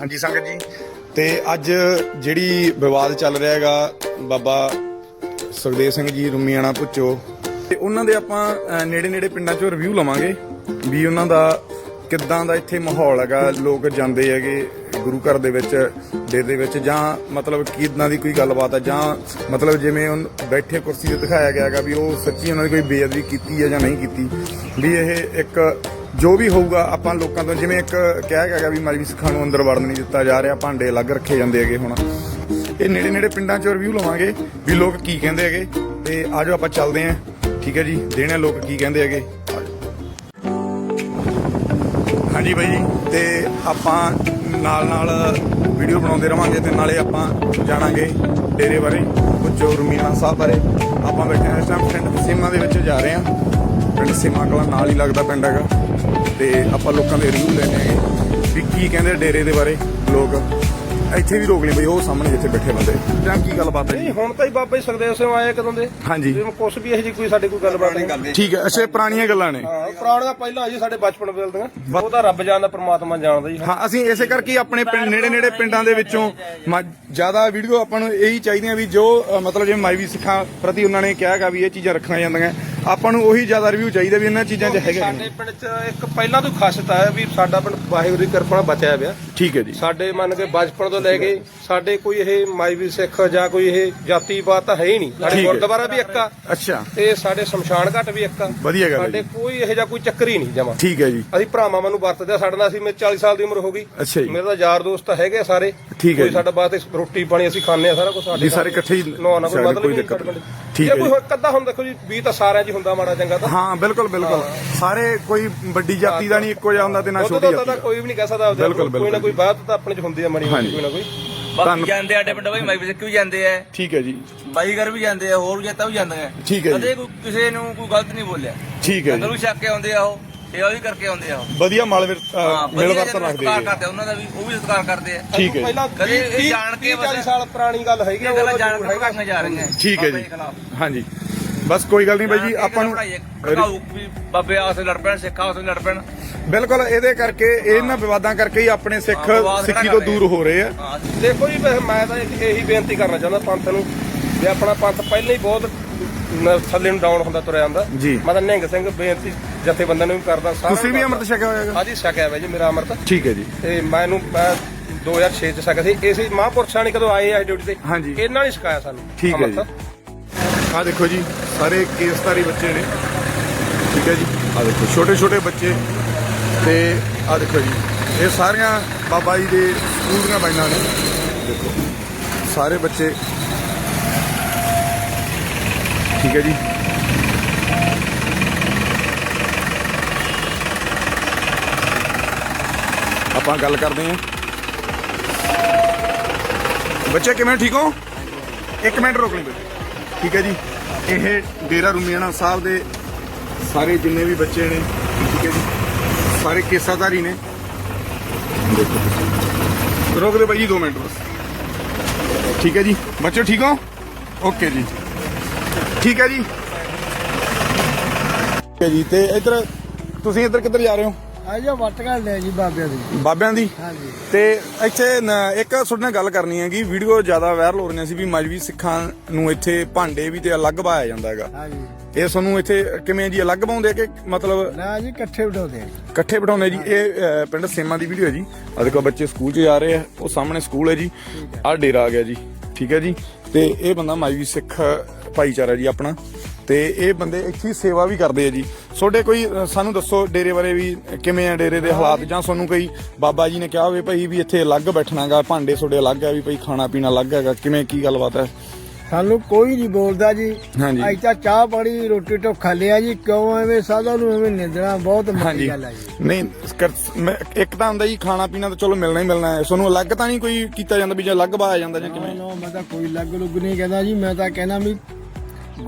ਹਾਂਜੀ ਸੰਗਤ ਜੀ। ਤੇ ਅੱਜ ਜਿਹੜੀ ਵਿਵਾਦ ਚੱਲ ਰਿਹਾ ਹੈਗਾ, ਬਾਬਾ ਸੁਖਦੇਵ ਸਿੰਘ ਜੀ, ਰੁਮੀਆਣਾ ਪੁੱਛੋ। ਤੇ ਉਹਨਾਂ ਦੇ ਆਪਾਂ ਨੇੜੇ ਨੇੜੇ ਪਿੰਡਾਂ ਚੋਂ ਰਿਵਿਊ ਲਵਾਂਗੇ ਵੀ ਉਹਨਾਂ ਦਾ ਕਿੱਦਾਂ ਦਾ ਇੱਥੇ ਮਾਹੌਲ ਹੈਗਾ, ਲੋਕ ਜਾਂਦੇ ਹੈਗੇ ਗੁਰੂ ਘਰ ਦੇ ਵਿੱਚ ਡੇਰੇ ਦੇ ਵਿੱਚ, ਜਾਂ ਮਤਲਬ ਕਿਦਾਂ ਦੀ ਕੋਈ ਗੱਲਬਾਤ ਹੈ ਜਾਂ ਮਤਲਬ ਜਿਵੇਂ ਉਹ ਬੈਠੇ ਕੁਰਸੀ ਤੇ ਦਿਖਾਇਆ ਗਿਆ ਹੈਗਾ ਵੀ ਉਹ ਸੱਚੀ ਉਹਨਾਂ ਦੀ ਕੋਈ ਬੇਅਦਬੀ ਕੀਤੀ ਹੈ ਜਾਂ ਨਹੀਂ ਕੀਤੀ। ਵੀ ਇਹ ਇੱਕ ਜੋ ਵੀ ਹੋਊਗਾ, ਆਪਾਂ ਲੋਕਾਂ ਤੋਂ ਜਿਵੇਂ ਇੱਕ ਕਿਹਾ ਗਿਆ ਹੈਗਾ ਵੀ ਮਜਬੀ ਸਿੱਖਾਂ ਨੂੰ ਅੰਦਰ ਵੜਨ ਨਹੀਂ ਦਿੱਤਾ ਜਾ ਰਿਹਾ, ਭਾਂਡੇ ਅਲੱਗ ਰੱਖੇ ਜਾਂਦੇ ਹੈਗੇ ਹੁਣ। ਇਹ ਨੇੜੇ ਨੇੜੇ ਪਿੰਡਾਂ 'ਚ ਰਿਵਿਊ ਲਵਾਂਗੇ ਵੀ ਲੋਕ ਕੀ ਕਹਿੰਦੇ ਹੈਗੇ। ਤੇ ਆਜੋ ਆਪਾਂ ਚੱਲਦੇ ਆਂ। ਠੀਕ ਹੈ ਜੀ, ਦੇਣੇ ਆ ਲੋਕ ਕੀ ਕਹਿੰਦੇ ਹੈਗੇ। ਹਾਂਜੀ ਬਾਈ ਜੀ, ਤੇ ਆਪਾਂ ਨਾਲ ਨਾਲ ਵੀਡੀਓ ਬਣਾਉਂਦੇ ਰਵਾਂਗੇ ਤੇ ਨਾਲੇ ਆਪਾਂ ਜਾਣਾਂਗੇ ਡੇਰੇ ਬਾਰੇ ਪੁੱਚੋ ਰਮੀਨਾ ਸਾਹਿਬ ਬਾਰੇ। ਆਪਾਂ ਬੈਠੇ ਹਾਂ ਇਸ ਟਾਈਮ ਪਿੰਡ ਸੀਮਾ ਦੇ ਵਿੱਚ ਜਾ ਰਹੇ ਹਾਂ ਪਿੰਡ ਸੀਮਾ ਕਲਾ ਨਾਲ ਹੀ ਲੱਗਦਾ ਪਿੰਡ ਹੈਗਾ। ਤੇ ਆਪਾਂ ਲੋਕਾਂ ਦੇ ਰਿਵਿਊ ਲੈਣੇ ਹੈਗੇ ਵੀ ਕੀ ਕਹਿੰਦੇ ਡੇਰੇ ਦੇ ਬਾਰੇ ਲੋਕ। ਇੱਥੇ ਵੀ ਰੋਕ ਲਈ ਬਈ ਉਹ ਸਾਹਮਣੇ ਜਿੱਥੇ ਬੈਠੇ ਬੰਦੇ। ਜਾਂ ਕੀ ਗੱਲਬਾਤ ਹੈ ਨਹੀਂ ਜੀ ਹੁਣ ਤਾਂ ਹੀ ਬਾਬਾ ਜੀ ਸੁਖਦੇਵ ਸਿੰਘ ਆਏ ਕਦੋਂ ਦੇ? ਹਾਂਜੀ। ਜਿਵੇਂ ਕੁਛ ਵੀ ਇਹੋ ਜਿਹੀ ਕੋਈ ਸਾਡੇ ਕੋਈ ਗੱਲਬਾਤ ਨਹੀਂ। ਠੀਕ ਹੈ ਅੱਛਾ ਇਹ ਪੁਰਾਣੀਆਂ ਗੱਲਾਂ ਨੇ। ਹਾਂ ਪੁਰਾਣੀਆਂ ਪਹਿਲਾਂ ਜੀ ਸਾਡੇ ਬਚਪਨ ਵੇਲਦੀਆਂ। ਉਹ ਤਾਂ ਰੱਬ ਜਾਣਦਾ ਪ੍ਰਮਾਤਮਾ ਜਾਣਦਾ ਜੀ। ਹਾਂ ਅਸੀਂ ਇਸੇ ਕਰਕੇ ਹੀ ਆਪਣੇ ਪਿੰਡ ਨੇੜੇ ਨੇੜੇ ਪਿੰਡਾਂ ਦੇ ਵਿੱਚੋਂ ਜ਼ਿਆਦਾ ਵੀਡੀਓ ਆਪਾਂ ਨੂੰ ਇਹੀ ਚਾਹੀਦੀਆਂ ਵੀ ਜੋ ਮਤਲਬ ਜਿਵੇਂ ਮਾਈਵੀ ਸਿੱਖਾਂ ਪ੍ਰਤੀ ਉਹਨਾਂ ਨੇ ਕਿਹਾਗਾ ਵੀ ਇਹ ਚੀਜ਼ਾਂ ਰੱਖੀਆਂ ਜਾਂਦੀਆਂ। ਆਪਾਂ ਨੂੰ ਉਹੀ ਜ਼ਿਆਦਾ ਰਿਵਿਊ ਚਾਹੀਦਾ ਵੀ ਇਹਨਾਂ ਚੀਜ਼ਾਂ 'ਚ ਹੈਗਾ ਸਾਡੇ ਪਿੰਡ 'ਚ ਇੱਕ ਪਹਿਲਾਂ ਤੋਂ ਖਾਸਤ ਹੈ ਵੀ ਸਾਡਾ ਪਿੰਡ ਵਾਹਿਗੁਰੂ ਦੀ ਕਿਰਪਾ ਨਾਲ ਬਚਿਆ ਪਿਆ ਠੀਕ ਹੈ ਜੀ। ਸਾਡੇ ਮੰਨ ਕੇ ਬਚਪਨ ਤੋਂ ਲੈ ਕੇ ਸਾਡੇ ਕੋਈ ਇਹ ਮਾਈਵੀ ਸਿੱਖ ਜਾਂ ਕੋਈ ਇਹ ਜਾਤੀਵਾਦ ਤਾਂ ਹੈ ਹੀ ਨਹੀਂ। ਠੀਕ ਸਾਡੇ ਹੈ। ਗੁਰਦੁਆਰਾ ਵੀ ਇੱਕ ਆ। ਅੱਛਾ। ਤੇ ਸਾਡੇ ਸ਼ਮਸ਼ਾਨ ਘਾਟ ਵੀ ਇੱਕ ਆ। ਵਧੀਆ ਗੱਲ ਹੈ ਸਾਡੇ ਜੀ। ਕੋਈ ਇਹੋ ਜਿਹਾ ਕੋਈ ਚੱਕਰ ਹੀ ਨਹੀਂ ਜਮਾ। ਠੀਕ ਹੈ ਜੀ। ਅਸੀਂ ਭਰਾਵਾਂ ਨੂੰ ਵਰਤਦੇ ਆ। ਸਾਡੇ ਨਾਲ ਅਸੀਂ ਮੇਰੇ 40 ਸਾਲ ਦੀ ਉਮਰ ਹੋ ਗਈ। ਅੱਛਾ ਜੀ। ਮੇਰੇ ਤਾਂ ਯਾਰ ਦੋਸਤ ਤਾਂ ਹੈਗੇ ਆ ਸਾਰੇ। ਠੀਕ ਹੈ ਕੋਈ ਜੀ। ਸਾਡਾ ਬਾਤ ਰੋਟੀ ਪਾਣੀ ਅਸੀਂ ਖਾਂਦੇ ਆ ਸਾਰਾ ਕੁਝ ਸਾਡੇ ਵੀ ਸਾਰੇ ਇਕੱਠੇ ਹੀ ਨੋ ਨਾ ਕੋਈ ਸਾਡੇ ਮਤਲਬ ਕੋਈ ਹੀ ਨਹੀਂ ਦਿੱਕਤ। ਠੀਕ ਜੇ ਹੈ ਕੋਈ ਜੀ। ਕੱਦਾ ਹੁੰਦਾ ਦੇਖੋ ਜੀ ਵੀ ਤਾਂ ਸਾਰਿਆਂ 'ਚ ਹੁੰਦਾ ਮਾੜਾ ਚੰਗਾ ਤਾਂ? ਹਾਂ ਬਿਲਕੁਲ ਬਿਲਕੁਲ। ਸਾਰੇ ਕੋਈ ਵੱਡੀ ਜਾਤੀ ਦਾ ਨਹੀਂ ਇੱਕੋ ਜਿਹਾ ਹੁੰਦਾ ਤੇ ਨਾ ਛੋਟੀ ਜਾਤੀ ਦਾ। ਕੋਈ ਵੀ ਨਹੀਂ ਕਹਿ ਸਕਦਾ। ਕੋਈ ਨਾ। ਕੋਈ ਬਾਤ ਤਾਂ ਆਪਣੇ 'ਚ ਹੁੰਦੀ ਆ ਮਣੀ ਹਾਂਜੀ। ਕੋਈ ਨਾ ਕੋਈ। ਬਾਕੀ ਧੰਨ- ਜਾਂਦੇ ਆ, ਸਾਡੇ ਪਿੰਡ ਬਾਈ ਮਾਈ ਵਿਸਕ ਵੀ ਜਾਂਦੇ ਆ। ਠੀਕ ਹੈ ਜੀ। ਬਾਈਗਰ ਵੀ ਜਾਂਦੇ ਆ ਹੋਰ ਜੱਤਾ ਵੀ ਜਾਂਦੇ ਆ। ਠੀਕ ਹੈ ਜੀ। ਕਦੇ ਕੋਈ ਕਿਸੇ ਨੂੰ ਕੋਈ ਗਲਤ ਨਹੀਂ ਬੋਲਿਆ। ਠੀਕ ਹੈ ਵੀ ਛੱਕ ਕੇ ਆਉਂਦੇ ਆ ਉਹ ਸੇਵਾ ਵੀ ਕਰਕੇ ਆਉਂਦੇ ਆ ਉਹ। ਵਧੀਆ ਸਤਿਕਾਰ ਕਰਦੇ ਉਹਨਾਂ ਦਾ ਵੀ ਉਹ ਵੀ ਸਤਿਕਾਰ ਕਰਦੇ ਆ। ਠੀਕ ਹੈ ਜੀ। ਪਹਿਲਾਂ ਕਦੇ ਇਹ ਤੀਹ- ਜਾਣ ਕੇ ਤੀਹ, ਚਾਲੀ ਬਸ- ਸਾਲ ਪੁਰਾਣੀ ਗੱਲ ਹੈਗੀ ਆ, ਇਹ ਗੱਲਾਂ ਉਹ ਜਾਣ ਜ਼ਰੂਰ ਕੇ ਹੈਗਾ। ਭੜਕਾਈਆਂ ਜਾ ਰਹੀਆਂ। ਠੀਕ ਹੈ ਬਾਬੇ ਜੀ ਦੇ ਖਿਲਾਫ। ਹਾਂਜੀ। ਬਸ ਕੋਈ ਗੱਲ ਨਹੀਂ ਬਾਈ ਜੀ ਆਪਾਂ ਨੂੰ ਭੜਕਾਊ ਵੀ ਬਾਬੇ ਆਸੇ ਲੜ ਪੈਣ ਸਿੱਖਾਂ ਆਸੇ ਲੜ ਪੈਣ। ਬਿਲਕੁਲ ਇਹਦੇ ਕਰਕੇ ਇਹਨਾਂ ਵਿਵਾਦਾਂ ਕਰਕੇ ਹੀ ਆਪਣੇ ਸਿੱਖ ਹਾਂ, ਵਿਵਾਦ ਸਿੱਖੀ ਤੋਂ ਦੂਰ ਹੋ ਰਹੇ ਆ। ਹਾਂ। ਦੇਖੋ ਜੀ ਵੈਸੇ ਮੈਂ ਤਾਂ ਇੱਕ ਇਹੀ ਬੇਨਤੀ ਕਰਨਾ ਚਾਹੁੰਦਾ ਪੰਥ ਨੂੰ ਵੀ ਆਪਣਾ ਪੰਥ ਪਹਿਲਾਂ ਹੀ ਬਹੁਤ ਨ- ਥੱਲੇ ਨੂੰ ਡਾਊਨ ਹੁੰਦਾ ਤੁਰਿਆ ਜਾਂਦਾ। ਜੀ। ਮੈਂ ਤਾਂ ਨਿਹੰਗ ਸਿੰਘ ਬੇਨਤੀ ਜਥੇਬੰਦਾਂ ਨੂੰ ਵੀ ਕਰਦਾ ਸਾਰਿਆਂ ਤੁਸੀਂ ਵੀ ਨੂੰ ਅੰਮ੍ਰਿਤ ਛਕਿਆ ਹੋਇਆ ਹੈਗਾ? ਹਾਂਜੀ ਛਕਿਆ ਵਾ ਜੀ ਮੇਰਾ ਅੰਮ੍ਰਿਤ। ਠੀਕ ਹੈ ਜੀ। ਤੇ ਮੈਨੂੰ ਮੈਂ 2006 ਚ ਛਕਿਆ ਸੀ। ਇਸੇ ਮਹਾਂਪੁਰਸ਼ਾਂ ਨੇ ਕਦੋਂ ਆਏ ਆ ਡਿਊਟੀ ਤੇ? ਹਾਂਜੀ। ਇਹਨਾਂ ਨੇ ਸਿਖਾਇਆ ਸਾਨੂੰ ਠੀਕ ਹੈ ਜੀ। ਅੰਮ੍ਰਿਤ। ਆ ਦੇਖੋ ਜੀ, ਸਾਰੇ ਕੇਸਧਾਰੀ ਬੱਚੇ ਨੇ। ਠੀਕ ਹੈ ਜੀ? ਆ ਦੇਖੋ ਛੋਟੇ ਛੋਟੇ ਬੱਚੇ ਤੇ ਆ ਦੇਖੋ ਜੀ, ਇਹ ਸਾਰੀਆਂ ਬਾਬਾ ਜੀ ਦੇ ਸਕੂਲ ਦੀਆਂ ਬਾਈਨਾਂ ਨੇ। ਦੇਖੋ, ਸਾਰੇ ਬੱਚੇ। ਠੀਕ ਹੈ ਜੀ? ਆਪਾਂ ਗੱਲ ਕਰਦੇ ਹਾਂ। ਬੱਚੇ ਕਿਵੇਂ ਠੀਕ ਹੋ? ਇੱਕ ਮਿੰਟ ਰੁਕ ਲਈ ਠੀਕ ਹੈ ਜੀ। ਇਹ ਡੇਰਾ ਰੁਮੀਆਣਾ ਸਾਹਿਬ ਦੇ ਸਾਰੇ ਜਿੰਨੇ ਵੀ ਬੱਚੇ ਨੇ, ਠੀਕ ਹੈ ਜੀ। ਸਾਰੇ ਕੇਸਾਧਾਰੀ ਨੇ। ਦੇਖੋ ਤੁਸੀਂ। ਰੁਕ ਦੇ ਬਾਈ ਜੀ 2 ਮਿੰਟ ਬਸ। ਠੀਕ ਹੈ ਜੀ। ਬੱਚੇ ਠੀਕ ਹੋ? ਓਕੇ ਜੀ। ਠੀਕ ਹੈ ਜੀ। ਠੀਕ ਹੈ ਜੀ, ਤੇ ਇੱਧਰ ਤੁਸੀਂ ਇੱਧਰ ਕਿੱਧਰ ਜਾ ਰਹੇ ਹੋ? ਆਜੋ ਵੱਟ ਕਰ ਲਿਆ ਜੀ ਬਾਬਿਆਂ ਦੀ। ਬਾਬਿਆਂ ਦੀ? ਹਾਂਜੀ। ਤੇ ਇੱਥੇ ਨ- ਇੱਕ ਤੁਹਾਡੇ ਨਾਲ ਗੱਲ ਕਰਨੀ ਹੈਗੀ ਵੀਡੀਓ ਜ਼ਿਆਦਾ ਵਾਇਰਲ ਹੋ ਰਹੀਆਂ ਸੀ ਵੀ ਮਜਬੀ ਸਿੱਖਾਂ ਨੂੰ ਇੱਥੇ ਭਾਂਡੇ ਵੀ ਤੇ ਅਲੱਗ ਪਾਇਆ ਜਾਂਦਾ ਹੈਗਾ। ਹਾਂਜੀ। ਇਹ ਤੁਹਾਨੂੰ ਇੱਥੇ ਕਿਵੇਂ ਜੀ ਅਲੱਗ ਪਾਉਂਦੇ ਆ ਕਿ ਮਤਲਬ ਨਾ ਜੀ ਇਕੱਠੇ ਉਡਾਉਂਦੇ ਆ ਇਕੱਠੇ ਬਿਠਾਉਂਦੇ ਜੀ? ਇਹ ਅ, ਪਿੰਡ ਸੇਮਾ ਦੀ ਵੀਡੀਓ ਹੈ ਜੀ। ਆ ਦੇਖੋ ਬੱਚੇ ਸਕੂਲ 'ਚ ਜਾ ਰਹੇ ਆ ਉਹ ਸਾਹਮਣੇ ਸਕੂਲ ਹੈ ਜੀ। ਆਹ ਡੇਰਾ ਆ ਗਿਆ ਜੀ ਠੀਕ ਹੈ ਜੀ। ਤੇ ਇਹ ਬੰਦਾ ਮਾਈਵੀ ਸਿੱਖ ਭਾਈਚਾਰਾ ਜੀ ਆਪਣਾ। ਤੇ ਇਹ ਬੰਦੇ ਇੱਥੇ ਹੀ ਸੇਵਾ ਵੀ ਕਰਦੇ ਆ ਜੀ। ਤੁਹਾਡੇ ਕੋਈ ਸਾਨੂੰ ਦੱਸੋ ਡੇਰੇ ਬਾਰੇ ਵੀ ਕਿਵੇਂ ਆ ਡੇਰੇ ਦੇ ਹਾਲਾਤ? ਜਾਂ ਤੁਹਾਨੂੰ ਕੋਈ ਬਾਬਾ ਜੀ ਨੇ ਕਿਹਾ ਹੋਵੇ ਭਾਈ ਵੀ ਇੱਥੇ ਅਲੱਗ ਬੈਠਣਾਗਾ ਭਾਂਡੇ ਤੁਹਾਡੇ ਅਲੱਗ ਆ ਵੀ ਭਾਈ ਖਾਣਾ ਪੀਣਾ ਅਲੱਗ ਹੈਗਾ ਕਿਵੇਂ ਕੀ ਗੱਲਬਾਤ ਹੈ? ਸਾਨੂੰ ਕੋਈ ਨਹੀਂ ਬੋਲਦਾ ਜੀ। ਹਾਂਜੀ। ਅੱਜ ਤਾਂ ਚਾਹ ਪਾਣੀ ਰੋਟੀ ਟੋਖਾ ਲਿਆ ਜੀ ਕਿਉਂ? ਐਵੇਂ ਸਾਦਾ ਨੂੰ ਐਵੇਂ ਨਿੰਦਣਾ ਬਹੁਤ ਮਾੜੀ ਗੱਲ ਆ ਜੀ। ਨਹੀਂ ਕਰ- ਮੈਂ- ਇੱਕ ਤਾਂ ਹੁੰਦਾ ਜੀ ਖਾਣਾ ਪੀਣਾ ਤਾਂ ਚਲੋ ਮਿਲਣਾ ਹੀ ਮਿਲਣਾ ਹੈ। ਤੁਹਾਨੂੰ ਅਲੱਗ ਤਾਂ ਨਹੀਂ ਕੋਈ ਕੀਤਾ ਜਾਂਦਾ ਵੀ ਜੇ ਅਲੱਗ ਬਾਇਆ ਜਾਂਦਾ ਜਾਂ ਕਿਵੇਂ? ਨਾ ਮੈਂ ਤਾਂ ਕੋਈ ਲੱਗ ਲੁੱਗ ਨਹੀਂ ਕਹਿੰਦਾ ਜੀ ਮੈਂ ਤਾਂ ਕਹਿਣਾ ਵੀ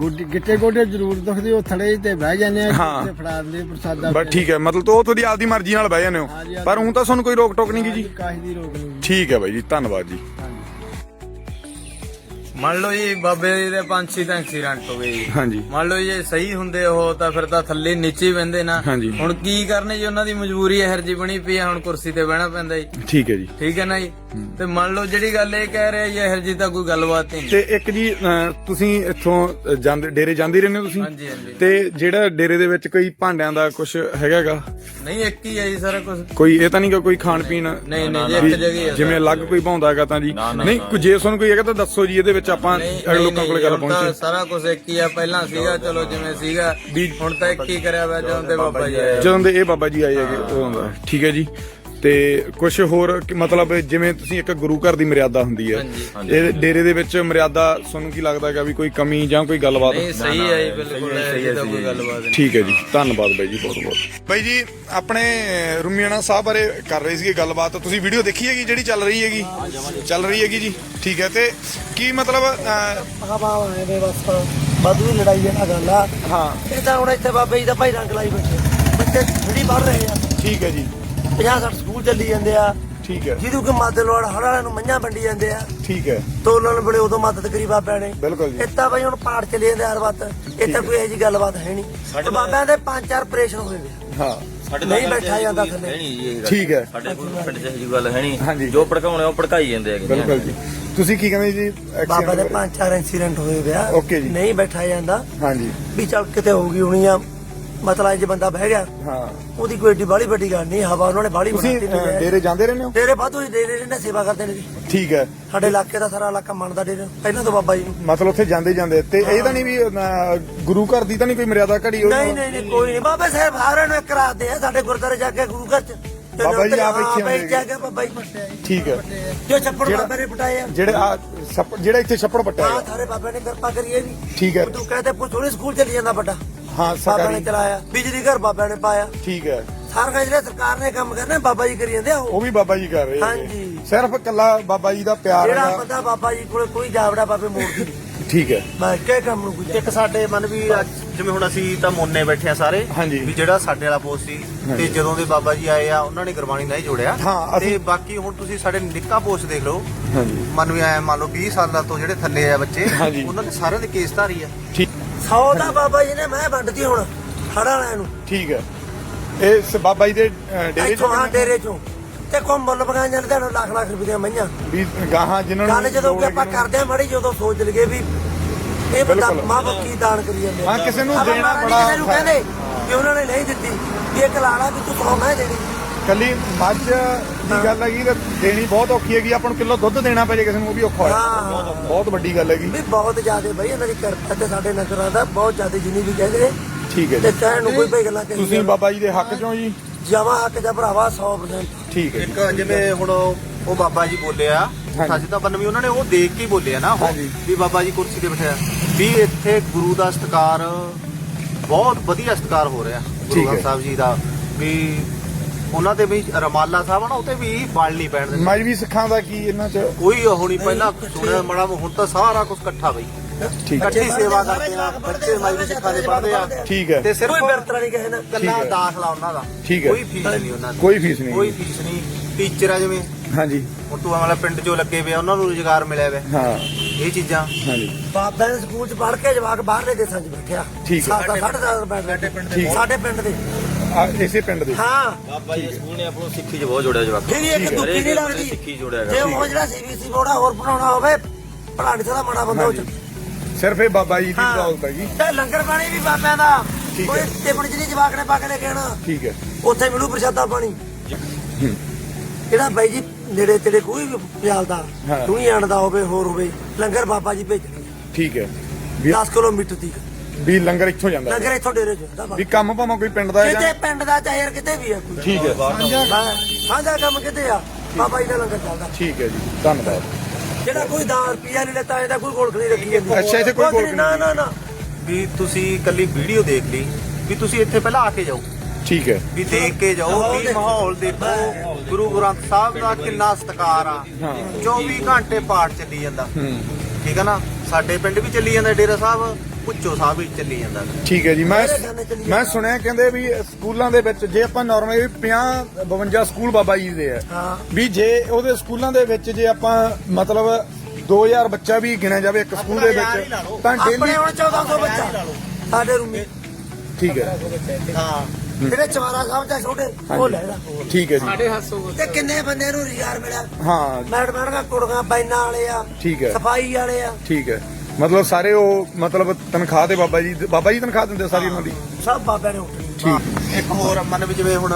ਗੋਡੇ ਗਿੱਟੇ ਗੋਡੇ ਜ਼ਰੂਰ ਦੁਖਦੇ ਉਹ ਥੜੇ ਤੇ ਬਹਿ ਜਾਂਦੇ ਆ ਹਾਂ। ਤੇ ਫੜਾ ਦਿੰਦੇ ਪ੍ਰਸਾਦਾ ਬਸ ਠੀਕ ਹੈ ਮਤਲਬ ਤੋਂ ਤੁਹਾਡੀ ਆਪਦੀ ਮਰਜ਼ੀ ਨਾਲ ਬਹਿ ਜਾਂਦੇ ਹੋ। ਹਾਂਜੀ, ਹਾਂਜੀ। ਪਰ ਹੁਣ ਤਾਂ ਤੁਹਾਨੂੰ ਕੋਈ ਰੋਕ ਟੋਕ ਨਹੀਂ ਗੀ ਜੀ? ਕਾਹੀ ਦੀ ਰੋਕ ਨਹੀਂ। ਠੀਕ ਹੈ ਬਾਈ ਜੀ ਧੰਨਵਾਦ ਜੀ। ਮੰਨ ਲਓ ਜੀ ਬਾਬੇ ਜੀ ਦੇ ਪੰਜ ਛੇ ਤਾਂ ਐਕਸੀਡੈਂਟ ਹੋ ਗਏ ਜੀ। ਹਾਂਜੀ। ਮੰਨ ਲਓ ਜੇ ਸਹੀ ਹੁੰਦੇ ਉਹ ਤਾਂ ਫਿਰ ਤਾਂ ਥੱਲੇ ਨੀਚੇ ਹੀ ਬਹਿੰਦੇ ਨਾ। ਹਾਂਜੀ। ਹੁਣ ਕੀ ਕਰਨੇ ਜੀ ਉਹਨਾਂ ਦੀ ਮਜਬੂਰੀ ਇਹੋ ਜਿਹੀ ਬਣੀ ਪਈ ਆ ਹੁਣ ਕੁਰਸੀ ਤੇ ਬਹਿਣਾ ਪੈਂਦਾ ਜੀ। ਠੀਕ ਹੈ ਜੀ। ਠੀਕ ਹੈ ਨਾ ਜੀ? ਤੇ ਮੰਨ ਲਓ ਜਿਹੜੀ ਗੱਲ ਇਹ ਕਹਿ ਰਿਹਾ ਜੀ ਇਹੋ ਜਿਹੀ ਤਾਂ ਕੋਈ ਗੱਲਬਾਤ ਹੀ ਨਹੀਂ। ਤੇ ਇੱਕ ਜੀ ਅਹ, ਤੁਸੀਂ ਇੱਥੋਂ ਜਾਂਦੇ ਡੇਰੇ ਜਾਂਦੇ ਹੀ ਰਹਿੰਦੇ ਹੋ ਤੁਸੀਂ? ਹਾਂਜੀ ਹਾਂਜੀ। ਤੇ ਜਿਹੜਾ ਡੇਰੇ ਦੇ ਵਿੱਚ ਕੋਈ ਭਾਂਡਿਆਂ ਦਾ ਕੁਝ ਹੈਗਾਗਾ? ਨਹੀਂ ਇੱਕ ਹੀ ਹੈ ਜੀ ਸਾਰਾ ਕੁਝ ਕੋਈ ਇਹ ਤਾਂ ਨਹੀਂ ਕਿ ਕੋਈ ਖਾਣ ਪੀਣ? ਨਹੀਂ ਨਹੀਂ ਜੀ ਵੀ ਇੱਕ ਜਗ੍ਹਾ ਹੀ ਹੈ ਜਿਵੇਂ ਅਲੱਗ ਕੋਈ ਹੈਗਾ ਤਾਂ ਜੀ। ਨਹੀਂ ਕੋਈ ਜੇ ਤੁਹਾਨੂੰ ਕੋਈ ਹੈਗਾ ਤਾਂ ਦੱਸੋ ਜੀ ਇਹਦੇ ਵਿੱਚ ਆਪਾਂ ਨਹੀਂ, ਅਗਲੇ ਲੋਕਾਂ ਨਹੀਂ, ਕੋਲੇ ਗੱਲ ਹੁਣ ਤਾਂ ਪਹੁੰਚੇ। ਸਾਰਾ ਕੁਝ ਇੱਕ ਹੀ ਆ। ਪਹਿਲਾਂ ਸੀਗਾ ਚਲੋ ਜਿਵੇਂ ਸੀਗਾ ਹੁਣ ਤਾਂ ਇੱਕ ਹੀ ਕਰਿਆ ਹੋਇਆ ਜਦੋਂ ਦੇ ਬਾਬਾ ਜੀ ਆਏ ਜਦੋਂ ਦੇ ਇਹ ਬਾਬਾ ਜੀ ਆਏ ਹੈਗੇ ਉਦੋਂ ਦਾ। ਠੀਕ ਹੈ ਜੀ। ਤੇ ਕੁਝ ਹੋਰ ਕਿ ਮਤਲਬ ਜਿਵੇਂ ਤੁਸੀਂ ਇੱਕ ਗੁਰੂ ਘਰ ਦੀ ਮਰਿਆਦਾ ਹੁੰਦੀ ਹੈ ਹਾਂਜੀ। ਇਹ ਡੇਰੇ ਦੇ ਵਿੱਚ ਮਰਿਆਦਾ ਤੁਹਾਨੂੰ ਕੀ ਲੱਗਦਾ ਹੈਗਾ ਵੀ ਕੋਈ ਕਮੀ ਜਾਂ ਕੋਈ ਗੱਲਬਾਤ? ਨਹੀਂ ਸਹੀ ਹੈ ਜੀ ਬਿਲਕੁਲ ਇਹੋ ਤਾਂ ਕੋਈ ਗੱਲਬਾਤ ਨਹੀਂ। ਠੀਕ ਹੈ ਜੀ ਧੰਨਵਾਦ ਬਾਈ ਜੀ ਬਹੁਤ ਬਹੁਤ। ਬਾਈ ਜੀ ਆਪਣੇ ਰੁਮੀਆਣਾ ਸਾਹਿਬ ਬਾਰੇ ਕਰ ਰਹੇ ਸੀਗੇ ਗੱਲਬਾਤ ਤੁਸੀਂ ਵੀਡੀਓ ਦੇਖੀ ਹੈਗੀ ਜਿਹੜੀ ਚੱਲ ਰਹੀ ਹੈਗੀ? ਚੱਲ ਰਹੀ ਹੈਗੀ ਜੀ ਠੀਕ ਹੈ ਤੇ ਕੀ ਮਤਲਬ ਅਹ, ਹਵਾ ਆਏ ਵੇ ਬਸ ਬਾਦੂ ਦੀ ਲੜਾਈ ਹੈ ਨਾ ਗੱਲ ਆ। ਹਾਂ। ਇਹ ਤਾਂ ਹੁਣ ਇੱਥੇ ਬਾਬੇ ਜੀ ਦਾ ਭਾਈ ਰੰਗ ਲਾਈ ਬੈਠੇ ਬੱਚੇ ਜਿਹੜੀ ਪੜ ਰਹੇ ਆ। ਠੀਕ ਹੈ ਜੀ। 50 60 ਸਕੂਲ ਚੱਲੀ ਜਾਂਦੇ ਆ। ਠੀਕ ਹੈ। ਜਿਹਨੂੰ ਕਿ ਮਦਦ ਲੋੜ ਹਰ ਵਾਲਿਆਂ ਨੂੰ ਮੰਝਾਂ ਵੰਡੀ ਜਾਂਦੇ ਆ। ਠੀਕ ਹੈ। ਤੋਲਣ ਵੇਲੇ ਉਦੋਂ ਮਦਦ ਕਰੀ ਬਾਬਿਆਂ ਨੇ ਬਿਲਕੁਲ ਜੀ। ਇੱਦਾਂ ਬਈ ਹੁਣ ਪਾੜ ਚਲੇ ਜਾਂਦੇ ਹਰ ਵਕਤ ਇੱਥੇ ਕੋਈ ਇਹੋ ਜੀ ਗੱਲਬਾਤ ਹੈ ਨਹੀਂ। ਤੇ ਬਾਬਿਆਂ ਦੇ ਪੰਜ ਚਾਰ ਆਪਰੇਸ਼ਨ ਹੋਏ ਵੇ ਹਾਂ। ਨਹੀਂ ਬੈਠਾ ਜਾਂਦਾ ਥੱਲੇ। ਠੀਕ ਹੈ। ਸਾਡੇ ਕੋਲ ਪਿੰਡ 'ਚ ਇਹੋ ਜਿਹੀ ਗੱਲ ਹੈ ਨਹੀਂ। ਜੋ ਭੜਕਾਉਣੇ ਉਹ ਭੜਕਾਈ ਜਾਂਦੇ ਹੈਗੇ ਬਿਲਕੁਲ ਜੀ। ਤੁਸੀਂ ਕੀ ਕਹਿੰਦੇ ਜੀ? ਬਾਬਾ ਦੇ? ਪੰਜ ਚਾਰ ਇਨਸੀਡੈਂਟ ਹੋਏ ਵੇ ਆ Okay ਜੀ। ਨਹੀਂ ਬੈਠਾ ਜਾਂਦਾ। ਹਾਂਜੀ। ਵੀ ਚੱਲ ਕਿਤੇ ਹੋ ਗਈ ਹੋਣੀ ਆ। ਮਤਲਬ ਜੇ ਬੰਦਾ ਬਹਿ ਗਿਆ ਹਾਂ। ਉਹਦੀ ਕੋਈ ਏਡੀ ਬਾਹਲੀ ਵੱਡੀ ਗੱਲ ਨਹੀਂ ਹਵਾ ਉਹਨਾਂ ਨੇ ਬਾਹਲੀ ਤੁਸੀਂ ਬਣਾਤੀ ਅਹ, ਵੀ ਡੇਰੇ ਜਾਂਦੇ ਰਹਿੰਦੇ ਹੋ? ਡੇਰੇ ਬਾਤੂ ਜੀ ਡੇਰੇ ਨੇ ਸੇਵਾ ਕਰਦੇ ਨੇ ਜੀ। ਠੀਕ ਹੈ। ਸਾਡੇ ਇਲਾਕੇ ਦਾ ਸਾਰਾ ਇਲਾਕਾ ਮੰਨਦਾ ਡੇਰੇ ਨੂੰ। ਪਹਿਲਾਂ ਤੋਂ ਬਾਬਾ ਜੀ ਨੂੰ। ਮਤਲਬ ਉੱਥੇ ਜਾਂਦੇ ਜਾਂਦੇ ਤੇ ਇਹ ਤਾਂ ਨਹੀਂ ਵੀ ਅਹ, ਗੁਰੂ ਘਰ ਦੀ ਤਾਂ ਨਹੀਂ ਕੋਈ ਮਰਿਆਦਾ ਘੜੀ ਉਹ- ਨਹੀਂ ਨਹੀਂ ਨਹੀਂ ਕੋਈ ਨਹੀਂ। ਬਾਬਾ ਸਾਹਿਬ ਹਾਰਾਂ ਨੂੰ ਇੱਕ ਰਾਤ ਦੇ ਆ ਸਾਡੇ ਗੁਰਦਾਰੇ ਜਾ ਕੇ ਗੁਰੂ ਘਰ ਚ। ਤੇ ਬਾਬਾ ਜੀ ਆਪ ਇੱਥੇ ਬਾਬਾ ਜੀ ਜਾ ਕੇ ਬਾਬਾ ਜੀ ਜੀ। ਠੀਕ ਹੈ। ਜੋ ਛੱਪੜ ਜਿਹੜਾ- ਬਾਬੇ ਨੇ ਪਟਾਏ ਆ। ਜਿਹੜੇ ਆ ਛੱਪ- ਜਿਹੜਾ ਇੱਥੇ ਛੱਪੜ ਪੱਟਿਆ ਹੈ ਸਾਰੇ ਬਾਬੇ ਨੇ ਕਿਰਪਾ ਕਰੀ ਵੀ। ਠੀਕ ਹੈ। ਤੂੰ ਕਹਤੇ ਪੁੱਛੋਣੀ ਸਕੂਲ ਚੱਲੀ ਜਾਂਦਾ ਵੱਡਾ। ਹਾਂ ਬਾਬਾ ਨੇ ਸਰਕਾਰੀ। ਚਲਾਇਆ ਬਿਜਲੀ ਘਰ ਬਾਬਾ ਨੇ ਪਾਇਆ। ਠੀਕ ਹੈ। ਸਾਰਾ ਜਿਹੜੇ ਸਰਕਾਰ ਨੇ ਕੰਮ ਕਰਨੇ ਬਾਬਾ ਜੀ ਕਰੀ ਜਾਂਦੇ ਆ ਉਹ। ਉਹ ਵੀ ਬਾਬਾ ਜੀ ਕਰ ਰਹੇ। ਹਾਂਜੀ। ਸਿਰਫ ਕੱਲਾ ਬਾਬਾ ਜੀ ਦਾ ਪਿਆਰ ਜਿਹੜਾ ਹੈਗਾ। ਬੰਦਾ ਬਾਬਾ ਜੀ ਕੋਲੇ ਕੋਈ ਜਾਵੜਾ ਬਾਬੇ ਮੋੜਦੀ ਨਹੀਂ। ਠੀਕ ਹੈ। ਮੈਂ ਕਿਹ ਕੰਮ ਨੂੰ ਕੋਈ ਇੱਕ ਸਾਡੇ ਮਨ ਵੀ ਅੱਜ ਜਿਵੇਂ ਹੁਣ ਅਸੀਂ ਤਾਂ ਮੋਨੇ ਬੈਠੇ ਆ ਸਾਰੇ ਹਾਂਜੀ। ਵੀ ਜਿਹੜਾ ਸਾਡੇ ਵਾਲਾ ਪੋਸਟ ਸੀ। ਤੇ ਜਦੋਂ ਦੇ ਬਾਬਾ ਜੀ ਆਏ ਆ ਉਹਨਾਂ ਨੇ ਗੁਰਬਾਣੀ ਨਹੀਂ ਜੋੜਿਆ। ਹਾਂ, ਅਸੀਂ- ਤੇ ਬਾਕੀ ਹੁਣ ਤੁਸੀਂ ਸਾਡੇ ਨਿੱਕਾ ਪੋਸਟ ਦੇਖ ਲਓ। ਹਾਂਜੀ। ਮਨ ਵੀ ਆਇਆ ਮੰਨ ਲਓ 20 ਸਾਲਾਂ ਤੋਂ ਜਿਹੜੇ ਥੱਲੇ ਆ ਬੱਚੇ ਹਾਂਜੀ। ਉਹਨਾਂ ਦੇ ਸਾਰਿਆਂ ਦੇ ਕੇਸ ਧਾਰੀ ਆ। ਠੀਕ। ਸੌ ਦਾ ਬਾਬਾ ਜੀ ਨੇ ਮੈਂ ਵੰਡਤੀ ਹੁਣ ਖੜਾ ਵਾਲਿਆਂ ਨੂੰ ਠੀਕ ਹੈ ਇਹ ਸ- ਬਾਬਾ ਜੀ ਦੇ ਡੇਰੇ ਇੱਥੋਂ ਹਾਂ ਚ ਡੇਰੇ ਚੋਂ ਤੇ ਕੋਮ ਮੁੱਲ ਪਕਾਣ ਜਾਂਦੇ ਹਨ ਲੱਖ ਲੱਖ ਰੁਪਏ ਦੀਆਂ ਮਈਆਂ ਵੀ ਗਾਹਾਂ ਜਿਨ੍ਹਾਂ ਨੂੰ ਗੱਲ ਜਦੋਂ ਕਿ ਆਪਾਂ ਹੈਗੀ ਕਰਦੇ ਆ ਮੜੀ ਜਦੋਂ ਸੋਚ ਲਈਏ ਵੀ ਇਹ ਬੰਦਾ ਬਿਲਕੁਲ। ਮਾਂ ਬਾਪ ਕੀ ਦਾਨ ਕਰੀ ਜਾਂਦੇ ਆ। ਹਾਂ, ਕਿਸੇ ਨੂੰ ਆਪਾਂ ਦੇਣਾ ਕਿਸੇ ਨੂੰ ਔਖਾ ਹੈ। ਕਹਿੰਦੇ ਕਿ ਉਹਨਾਂ ਨੇ ਨਹੀਂ ਦਿੱਤੀ ਵੀ ਇੱਕ ਲਾੜਾ ਵੀ ਤੂੰ ਸੌ ਮੈਂ ਦੇਣੀ ਕੱਲੀ ਮੱਝ ਦੀ ਗੱਲ ਹੈਗੀ ਤਾਂ ਦੇਣੀ ਬਹੁਤ ਔਖੀ ਹੈਗੀ ਆਪਾਂ ਨੂੰ ਕਿਲੋ ਦੁੱਧ ਦੇਣਾ ਪੈ ਜੇ ਕਿਸੇ ਨੂੰ ਉਹ ਵੀ ਔਖਾ ਹੋਇਆ ਹਾਂ। ਬਹੁਤ ਵੱਡੀ ਗੱਲ ਹੈਗੀ। ਵੀ ਬਹੁਤ ਜ਼ਿਆਦਾ ਬਈ ਇਹਨਾਂ ਦੀ ਕਿਰਪਾ ਤੇ ਸਾਡੇ ਨਜ਼ਰਾਂ ਦਾ ਬਹੁਤ ਜ਼ਿਆਦਾ ਜਿੰਨੀ ਵੀ ਕਹਿੰਦੇ ਨੇ। ਠੀਕ ਹੈ ਤੇ ਜੀ ਕਹਿਣ ਨੂੰ ਕੋਈ ਭਈ ਗੱਲਾਂ ਤੁਸੀਂ ਬਾਬਾ ਜੀ ਦੇ ਹੱਕ ਚੋਂ ਜੀ। ਜਮਾ ਹੱਕ ਦਾ ਭਰਾਵਾ 100% ਠੀਕ ਹੈ ਇੱਕ ਜਿਵੇਂ ਹੁਣ ਉਹ ਬਾਬਾ ਜੀ ਬੋਲੇ ਆ ਹਾਂਜੀ। ਸਾਜੀ ਤਾਂ ਵੀ ਉਹਨਾਂ ਨੇ ਉਹ ਦੇਖ ਕੇ ਹੀ ਬੋਲੇ ਆ ਨਾ ਉਹ ਹਾਂਜੀ। ਵੀ ਬਾਬਾ ਜੀ ਕੁਰਸੀ ਤੇ ਬਿਠਾਇਆ ਵੀ ਇੱਥੇ ਗੁਰੂ ਦਾ ਸਤਿਕਾਰ ਬਹੁਤ ਵਧੀਆ ਸਤਿਕਾਰ ਹੋ ਰਿਹਾ ਗੁਰੂ ਠੀਕ ਹੈ। ਗ੍ਰੰਥ ਸਾਹਿਬ ਜੀ ਦਾ। ਵੀ ਉਹਨਾਂ ਦੇ ਵੀ ਰਮਾਲਾ ਸਾਹਿਬ ਆ ਨਾ ਉਤੇ ਵੀ ਬਲ ਨਹੀਂ ਪੈਣ ਦਿੰਦੇ। ਮਜਬੀ ਸਿੱਖਾਂ ਦਾ ਕੀ ਇਹਨਾਂ ਚ? ਕੋਈ ਉਹ ਨਹੀਂ ਪਹਿਲਾਂ ਸੁਣਿਆ ਮੜਾ ਹੁਣ ਤਾਂ ਸਾਰਾ ਕੁਝ ਇਕੱਠਾ ਬਈ। ਠੀਕ। ਹੈ ਇਕੱਠੀ ਸੇਵਾ ਕਰਦੇ ਆ ਬੱਚੇ ਮਾਈ ਸਿੱਖਾਂ ਦੇ ਪੜ੍ਹਦੇ ਆ। ਠੀਕ ਹੈ। ਤੇ ਸਿਰਫ ਕੋਈ ਬਿਰਤਰਾ ਨਹੀਂ ਕਹੇ ਨਾ ਕੱਲਾ। ਦਾਖਲਾ ਉਹਨਾਂ ਦਾ। ਠੀਕ ਹੈ। ਕੋਈ ਫੀਸ ਨਹੀਂ ਉਹਨਾਂ ਦੀ। ਕੋਈ ਫੀਸ ਨਹੀਂ। ਕੋਈ ਫੀਸ ਨਹੀਂ। ਟੀਚਰ ਆ ਜਿਵੇਂ। ਹਾਂਜੀ। ਹੁਣ ਤੂੰ ਮਤਲਬ ਪਿੰਡ 'ਚੋਂ ਲੱਗੇ ਵੇ ਉਹਨਾਂ ਨੂੰ ਰੁਜ਼ਗਾਰ ਮਿਲਿਆ ਵੇ। ਹਾਂ। ਇਹ ਚੀਜ਼ਾਂ। ਹਾਂਜੀ। ਬਾਬਾ ਦੇ ਸਕੂਲ ਚ ਪੜ੍ਹ ਕੇ ਜਵਾਕ ਬਾਹਰਲੇ ਦੇਸ਼ਾਂ 'ਚ ਬੈਠਿਆ ਠੀਕ ਹੈ। ਸਾਡਾ ਬੈਠ ਸਾਡੇ ਪਿੰਡ ਹੈ। ਸਾਡੇ ਪਿੰਡ ਦੇ। ਆ, ਇਸੇ ਪਿੰਡ ਦੇ। ਹਾਂ। ਬਾਬਾ ਜੀ ਸਕੂਲ ਨੇ ਆਪਾਂ ਨੂੰ ਸਿੱਖੀ 'ਚ ਬਹੁਤ ਜੋੜਿਆ ਜਵਾਕ ਫਿਰ ਇਹ ਇੱਕ ਦੁੱਖੀ ਨਹੀਂ ਲੱਗਦੀ। ਸਿੱਖੀ ਜੋੜਿਆ ਜੇ ਉਹ ਜਿਹੜਾ ਸੀਬੀਸੀ ਬੋੜਾ ਹੋਰ ਬਣਾਉਣਾ ਹੋਵੇ ਪੜਾ ਨਹੀਂ ਸਕਦਾ ਮਾੜਾ ਬੰਦਾ ਉਹ ਚ ਸਿਰਫ ਇਹ ਬਾਬਾ ਜੀ ਦੀ ਹਾਂ। ਦੌਲਤ ਹੈਗੀ ਤੇ ਲੰਗਰ ਪਾਣੀ ਵੀ ਬਾਬਿਆਂ ਦਾ। ਠੀਕ ਕੋਈ ਹੈ। ਟਿਪਣ ਜਿਹੜੀ ਜਵਾਕ ਨੇ ਪਾ ਕੇ ਲੈ ਕੇ ਆਉਣਾ ਠੀਕ ਹੈ। ਉੱਥੇ ਮਿਲੂ ਪ੍ਰਸ਼ਾਦਾ ਪਾਣੀ। ਜਿਹੜਾ ਬਾਈ ਜੀ ਨੇੜੇ ਤੇੜੇ ਕੋਈ ਵੀ ਪਿਆਲਦਾ ਹਾਂ। ਤੂੰ ਹੀ ਆਣਦਾ ਹੋਵੇ ਹੋਰ ਹੋਵੇ ਲੰਗਰ ਬਾਬਾ ਜੀ ਭੇਜਣਗੇ। ਠੀਕ ਹੈ। ਵੀ 10 ਕਿਲੋਮੀਟਰ ਤੀਕ। ਵੀ ਲੰਗਰ ਇੱਥੋਂ ਜਾਂਦਾ ਲੰਗਰ ਇੱਥੋਂ ਡੇਰੇ ਚ ਹੁੰਦਾ ਵੀ। ਕੰਮ ਭਾਵੇਂ ਕੋਈ ਪਿੰਡ ਦਾ ਕਿਤੇ ਹੈਗਾ ਪਿੰਡ ਦਾ ਚਾਹੇ ਯਾਰ ਕਿਤੇ ਵੀ ਆ ਕੋਈ। ਠੀਕ ਹੈ। ਹਾਂ, ਸਾਂਝਾ ਕੰਮ ਕਿਤੇ ਆ। ਬਾਬਾ ਜੀ ਦਾ ਲੰਗਰ ਚੱਲਦਾ। ਠੀਕ ਹੈ ਜੀ ਧੰਨਵਾਦ। ਜਿਹੜਾ ਕੋਈ 10 ਰੁਪਿਆ ਨਹੀਂ ਲੈਤਾ ਇਹਦਾ ਕੋਈ ਗੋਲਖ ਨਹੀਂ ਰੱਖੀ ਜਾਂਦੀ। ਅੱਛਾ, ਇੱਥੇ ਕੋਈ ਗੋਲਕ ਨਹੀਂ, ਨਾ ਨਾ ਨਾ। ਵੀ ਤੁਸੀਂ ਇਕੱਲੀ ਵੀਡੀਓ ਦੇਖ ਲਈ ਵੀ ਤੁਸੀਂ ਇੱਥੇ ਪਹਿਲਾਂ ਆ ਕੇ ਜਾਓ। ਠੀਕ ਹੈ। ਵੀ ਦੇਖ ਕੇ ਜਾਓ ਮਾਹੌਲ ਵੀ ਦੇਖੋ। ਮਾਹੌਲ ਦੇਖੋ। ਗੁਰੂ ਗ੍ਰੰਥ ਸਾਹਿਬ ਦਾ ਕਿੰਨਾ ਸਤਿਕਾਰ ਆ। ਹਾਂ। 24 ਘੰਟੇ ਪਾਠ ਚੱਲੀ ਜਾਂਦਾ। ਹੂੰ। ਠੀਕ ਹੈ ਨਾ? ਸਾਡੇ ਪਿੰਡ ਵੀ ਚੱਲੀ ਜਾਂਦਾ ਡੇਰਾ ਸਾਹਿਬ। ਪੁੱਚੋ ਸਾਹਿਬ ਵੀ ਚੱਲੀ ਜਾਂਦਾ ਠੀਕ ਹੈ ਜੀ ਮੈਂ ਮੈਂ ਸੁਣਿਆ ਕਹਿੰਦੇ ਵੀ ਸਕੂਲਾਂ ਦੇ ਵਿੱਚ ਜੇ ਆਪਾਂ ਨਾਰਮਲੀ 50 52 ਸਕੂਲ ਬਾਬਾ ਜੀ ਦੇ ਆ ਹਾਂ। ਵੀ ਜੇ ਉਹਦੇ ਸਕੂਲਾਂ ਦੇ ਵਿੱਚ ਜੇ ਆਪਾਂ ਮਤਲਬ 2000 ਬੱਚਾ ਵੀ ਗਿਣਿਆ ਜਾਵੇ ਇੱਕ ਸਕੂਲ ਦੇ ਵਿੱਚ ਤਾਂ ਆਪਣੇ ਡੇਲੀ ਹੁਣ 1400 ਬੱਚਾ। ਸਾਡੇ ਰੂਮੇ। ਠੀਕ ਹੈ। ਹਾਂ। ਜਿਹੜੇ ਚਵਾਰਾ ਸਾਹਿਬ ਦਾ ਛੋਟੇ ਉਹ ਲੈ ਲਾ। ਠੀਕ ਹੈ ਜੀ। ਤੇ ਕਿੰਨੇ ਬੰਦੇ ਨੂੰ ਰੁਜ਼ਗਾਰ ਮਿਲਿਆ? ਹਾਂ। ਮੈਡ ਮੈਡਮਾਂ ਕੁੜੀਆਂ ਬੈਨਾਂ ਵਾਲੇ ਆ ਠੀਕ ਹੈ। ਸਫ਼ਾਈ ਵਾਲੇ ਆ। ਠੀਕ ਹੈ। ਮਤਲਬ ਸਾਰੇ ਉਹ ਮਤਲਬ ਤਨਖਾਹ ਤੇ ਬਾਬਾ ਜੀ ਬਾਬਾ ਜੀ ਤਨਖਾਹ ਦਿੰਦੇ ਸਾਰੀ ਉਹਨਾਂ ਦੀ? ਸਭ ਬਾਬਿਆਂ ਨੇ ਉੱਠਣੀ ਠੀਕ। ਇੱਕ ਹੋਰ ਮੰਨ ਵੀ ਜਿਵੇਂ ਹੁਣ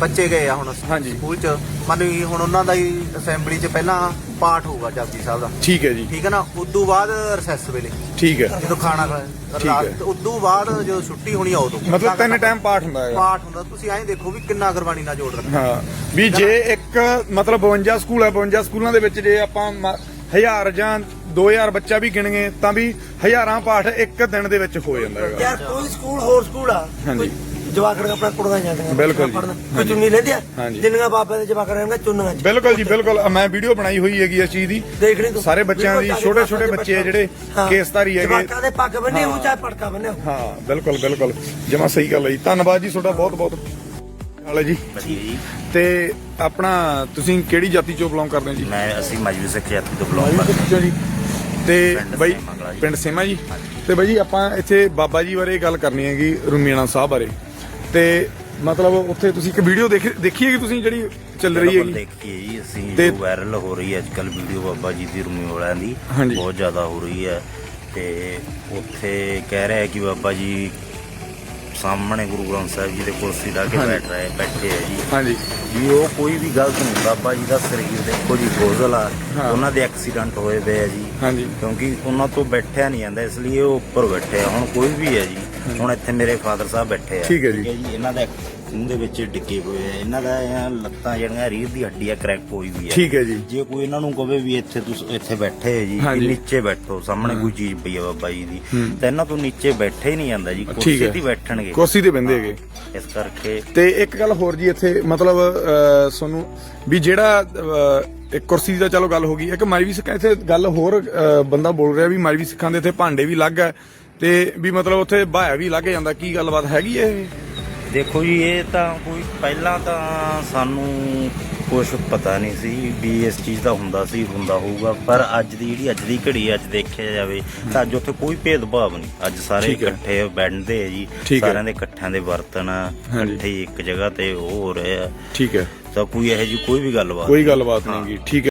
ਬੱਚੇ ਗਏ ਆ ਹੁਣ। ਸਕੂਲ ਚ ਮੰਨ ਵੀ ਹੁਣ ਉਹਨਾਂ ਦਾ ਹੀ ਅਸੈਂਬਲੀ ਚ ਪਹਿਲਾਂ ਪਾਠ ਹੋਊਗਾ ਜਪਜੀ ਸਾਹਿਬ ਦਾ। ਠੀਕ ਹੈ ਜੀ। ਠੀਕ ਹੈ ਨਾ? ਉਦੋਂ ਬਾਅਦ ਰਸੈਸ ਵੇਲੇ। ਠੀਕ ਹੈ। ਜਦੋਂ ਖਾਣਾ ਹੈ। ਰਾਤ ਉਦੋਂ ਬਾਅਦ ਜਦੋਂ ਛੁੱਟੀ ਹੋਣੀ ਆ ਉਦੋਂ। ਮਤਲਬ ਤਿੰਨ ਟਾਈਮ ਪਾਠ ਹੁੰਦਾ ਹੈਗਾ। ਪਾਠ ਹੁੰਦਾ। ਤੁਸੀਂ ਐਂ ਦੇਖੋ ਵੀ ਕਿੰਨਾ ਗੁਰਬਾਣੀ ਨਾਲ ਜੋੜ ਰੱਖਿਆ ਹਾਂ। ਵੀ ਜੇ ਇੱਕ ਮਤਲਬ 52 ਸਕੂਲ ਹੈ 52 ਸਕੂਲਾਂ ਦੇ ਵਿੱਚ ਜੇ ਆਪਾਂ ਹਜ਼ਾਰ ਜਾਂ 2000 ਬੱਚਾ ਵੀ ਗਿਣਗੇ ਤਾਂ ਵੀ ਹਜ਼ਾਰਾਂ ਪਾਠ ਇੱਕ ਦਿਨ ਦੇ ਵਿੱਚ ਹੋ ਜਾਂਦਾ ਹੈਗਾ। ਯਾਰ ਕੋਈ ਸਕੂਲ ਹੋਰ ਸਕੂਲ ਆ। ਹਾਂਜੀ। ਜਵਾਕੜ ਆਪਣਾ ਕੁੜੀਆਂ ਜਾਂਦੀਆਂ ਬਿਲਕੁਲ। ਕੋਈ ਚੁੰਨੀ ਲੈਂਦੇ ਆ। ਜਿੰਨੀਆਂ ਬਾਬੇ ਦੇ ਜਵਾਕੜ ਰਹਿਣਗੇ ਚੁੰਨੀਆਂ ਚ। ਬਿਲਕੁਲ ਜੀ ਬਿਲਕੁਲ। ਮੈਂ ਵੀਡੀਓ ਬਣਾਈ ਹੋਈ ਹੈਗੀ ਇਸ ਚੀਜ਼ ਦੀ। ਸਾਰੇ ਬੱਚਿਆਂ ਦੀ ਛੋਟੇ ਛੋਟੇ ਬੱਚੇ ਆ। ਜਿਹੜੇ ਹਾਂ। ਕੇਸਧਾਰੀ ਹੈਗੇ। ਜਵਾਕਾਂ ਦੇ ਪੱਗ ਬੰਨੇ ਉਹ ਚਾਹੇ ਪਟਕਾ ਬੰਨੇ ਹਾਂ ਬਿਲਕੁਲ ਬਿਲਕੁਲ। ਜਮਾ ਸਹੀ ਗੱਲ ਹੈ ਜੀ। ਧੰਨਵਾਦ ਜੀ ਤੁਹਾਡਾ ਬਹੁਤ ਬਹੁਤ ਹਾਲ ਹੈ ਜੀ। ਤੇ ਆਪਣਾ ਤੁਸੀਂ ਕਿਹੜੀ ਜਾਤੀ ਚੋਂ ਬਿਲੋਂਗ ਕਰਦੇ ਹੋ ਜੀ? ਮੈਂ ਅਸੀਂ ਮਜਬੀ ਸਿੱਖ ਜਾਤੀ ਤੋਂ ਬਿਲੋਂਗ ਕਰਦੇ ਅੱਛਾ ਜੀ। ਤੇ ਪਿੰਡ ਬਾਈ ਸੇਮਾ ਕਲਾਂ ਜੀ। ਪਿੰਡ ਸੇਮਾ ਜੀ? ਤੇ ਬਾਈ ਜੀ ਆਪਾਂ ਇੱਥੇ ਬਾਬਾ ਜੀ ਬਾਰੇ ਗੱਲ ਕਰਨੀ ਹੈਗੀ ਰੁਮੀਣਾ ਸਾਹਿਬ ਬਾਰੇ। ਤੇ ਮਤਲਬ ਉੱਥੇ ਤੁਸੀਂ ਇੱਕ ਵੀਡੀਓ ਦੇਖੀ ਦੇਖੀ ਹੈਗੀ ਤੁਸੀਂ ਜਿਹੜੀ ਚੱਲ ਰਹੀ ਬਿਲਕੁਲ ਹੈਗੀ? ਦੇਖੀਏ ਜੀ। ਅਸੀਂ ਤੇ- ਜੋ ਵਾਇਰਲ ਹੋ ਰਹੀ ਹੈ ਅੱਜ ਕੱਲ ਵੀਡੀਓ ਬਾਬਾ ਜੀ ਦੀ ਰੂਮੀ ਵਾਲਿਆਂ ਦੀ ਹਾਂਜੀ। ਬਹੁਤ ਜ਼ਿਆਦਾ ਹੋ ਰਹੀ ਹੈ। ਤੇ ਉੱਥੇ ਕਹਿ ਰਿਹਾ ਕਿ ਬਾਬਾ ਜੀ ਸਾਹਮਣੇ ਗੁਰੂ ਗ੍ਰੰਥ ਸਾਹਿਬ ਜੀ ਦੇ ਕੁਰਸੀ ਲਾ ਕੇ। ਬੈਠ ਰਹੇ ਬੈਠੇ ਹੈ ਜੀ। ਹਾਂਜੀ। ਵੀ ਉਹ ਕੋਈ ਵੀ ਗਲਤ ਨਹੀਂ ਬਾਬਾ ਜੀ ਦਾ ਸਰੀਰ ਦੇਖੋ ਜੀ ਗੋਜ਼ਲ ਆ। ਹਾਂ। ਉਹਨਾਂ ਦੇ ਐਕਸੀਡੈਂਟ ਹੋਏ ਪਏ ਆ ਜੀ। ਹਾਂਜੀ। ਕਿਉਂਕਿ ਉਹਨਾਂ ਤੋਂ ਬੈਠਿਆ ਨਹੀਂ ਜਾਂਦਾ ਇਸ ਲਈ ਉਹ ਉੱਪਰ ਬੈਠੇ ਆ। ਹੁਣ ਕੋਈ ਵੀ ਹੈ ਜੀ ਹੁਣ ਇੱਥੇ ਮੇਰੇ ਫਾਦਰ ਸਾਹਿਬ ਬੈਠੇ ਆ। ਠੀਕ ਹੈ ਜੀ। ਇਹਨਾਂ ਦਾ ਖੂਨ ਦੇ ਵਿੱਚ ਡਿੱਗੇ ਹੋਏ ਆ। ਇਹਨਾਂ ਦਾ ਇਹ ਲੱਤਾਂ ਜਿਹੜੀਆਂ ਰੀੜ ਦੀ ਹੱਡੀ ਆ ਕਰੈਕ ਹੋਈ ਵੀ ਹੈ ਠੀਕ ਹੈ ਜੀ। ਜੇ ਕੋਈ ਇਹਨਾਂ ਨੂੰ ਕਵੇ ਵੀ ਇੱਥੇ ਤੁਸੀਂ ਇੱਥੇ ਬੈਠੇ ਜੀ ਹਾਂਜੀ। ਨੀਚੇ ਬੈਠੋ ਸਾਹਮਣੇ ਕੋਈ ਚੀਜ਼ ਪਈ ਹੈ ਬਾਬਾ ਜੀ ਦੀ ਤਾਂ ਇਹਨਾਂ ਤੋਂ ਨੀਚੇ ਬੈਠੇ ਹੀ ਨਹੀਂ ਜਾਂਦਾ ਜੀ ਕੁਰਸੀ ਹੈ। ਤੇ ਹੀ ਬੈਠਣਗੇ। ਕੁਰਸੀ ਤੇ ਬਹਿੰਦੇ ਹੈਗੇ। ਇਸ ਕਰਕੇ ਤੇ ਇੱਕ ਗੱਲ ਹੋਰ ਜੀ ਇੱਥੇ ਮਤਲਬ ਅਹ, ਤੁਹਾਨੂੰ ਵੀ ਜਿਹੜਾ ਅਹ, ਇੱਕ ਕੁਰਸੀ ਦੀ ਤਾਂ ਚਲੋ ਗੱਲ ਹੋ ਗਈ ਇੱਕ ਮਾਈ ਵੀ ਸਿੱਖਾਂ ਇੱਥੇ ਗੱਲ ਹੋਰ ਅਹ, ਬੰਦਾ ਬੋਲ ਰਿਹਾ ਵੀ ਮਾਈ ਵੀ ਸਿੱਖਾਂ ਦੇ ਇੱਥੇ ਭਾਂਡੇ ਵੀ ਅਲੱਗ ਹੈ ਤੇ ਵੀ ਮਤਲਬ ਉੱਥੇ ਬਾਇਆ ਵੀ ਲੱਗ ਜਾਂਦਾ ਕੀ ਗੱਲਬਾਤ ਹੈਗੀ ਹੈ ਇਹ? ਦੇਖੋ ਜੀ ਇਹ ਤਾਂ ਕੋਈ ਪਹਿਲਾਂ ਤਾਂ ਸਾਨੂੰ ਕੁਝ ਪਤਾ ਨਹੀਂ ਸੀ ਵੀ ਇਸ ਚੀਜ਼ ਦਾ ਹੁੰਦਾ ਸੀ ਹੁੰਦਾ ਹੋਊਗਾ। ਪਰ ਅੱਜ ਦੀ ਜਿਹੜੀ ਅੱਜ ਦੀ ਘੜੀ ਅੱਜ ਦੇਖਿਆ ਜਾਵੇ ਤਾਂ ਅੱਜ ਉੱਥੇ ਕੋਈ ਭੇਦਭਾਵ ਨਹੀਂ। ਅੱਜ ਸਾਰੇ ਠੀਕ ਹੈ। ਇਕੱਠੇ ਬੈਠਦੇ ਆ ਜੀ। ਠੀਕ ਹੈ। ਸਾਰਿਆਂ ਦੇ ਇਕੱਠਿਆਂ ਦੇ ਬਰਤਨ ਆ, ਹਾਂਜੀ। ਇਕੱਠੇ ਹੀ ਇੱਕ ਜਗ੍ਹਾ ਤੇ ਉਹ ਹੋ ਰਹੇ ਆ। ਠੀਕ ਹੈ। ਤਾਂ ਕੋਈ ਇਹੋ ਜੀ ਕੋਈ ਵੀ ਗੱਲਬਾਤ ਕੋਈ ਗੱਲਬਾਤ ਨਹੀਂ ਗੀ। ਠੀਕ ਹੈ।